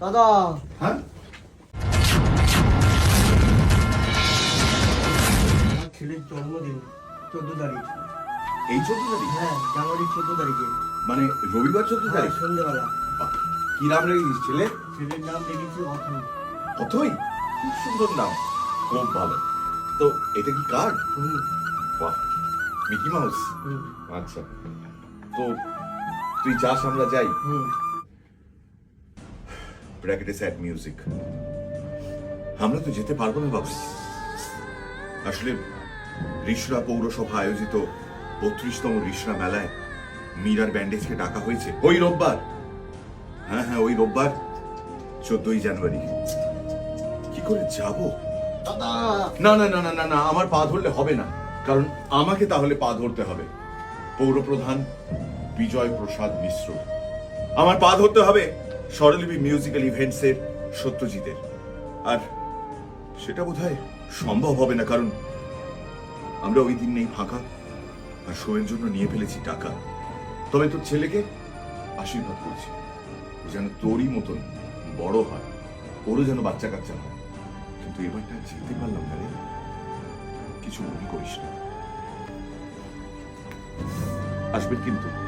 দাদা। হ্যাঁ? আমার ছেলের জন্মদিন চোদ্দ তারিখ। এই চোদ্দ তারিখ? হ্যাঁ জানুয়ারি চোদ্দ তারিখে। মানে রবিবার চোদ্দ হ্যাঁ, তারিখ? সন্ধ্যেবেলা। বাহ, কি নাম রেখেছিস ছেলে? ছেলের নাম রেখেছি অথম অথই খুব সুন্দর নাম। খুব ভালো। তো এটা কি কার্ড হুম। বাহ মিকি মাউস? হুম। আচ্ছা। তো তুই যাস আমরা যাই। হুম। ব্র্যাকেটে স্যাড মিউজিক আমরা তো যেতে পারব না বাবু। আসলে রিসরা পৌরসভা আয়োজিত বত্রিশতম রিসরা মেলায় মীরার ব্যান্ডেজকে ডাকা হয়েছে। ওই রোববার। হ্যাঁ হ্যাঁ ওই রোববার চোদ্দই জানুয়ারি। কি করে যাব? দাদা! না না না না না না আমার পা ধরলে হবে না। কারণ আমাকে তাহলে পা ধরতে হবে। পৌরপ্রধান বিজয় প্রসাদ মিশ্র। আমার পা ধরতে হবে। স্বরলিপি মিউজিক্যাল ইভেন্টসের সত্যজিতের। আর সেটা বোধহয় সম্ভব হবে না, কারণ আমরা ওই দিন নেই ফাঁকা, আর শোয়ের জন্য নিয়ে ফেলেছি টাকা। তবে তোর ছেলেকে আশীর্বাদ করছি যেন তোরই মতন বড় হয়, ওরও যেন বাচ্চা কাচ্চা হয়। কিন্তু এবারটা যেতে পারলাম না রে। কিছু মনে করিস না। আসবেন কিন্তু।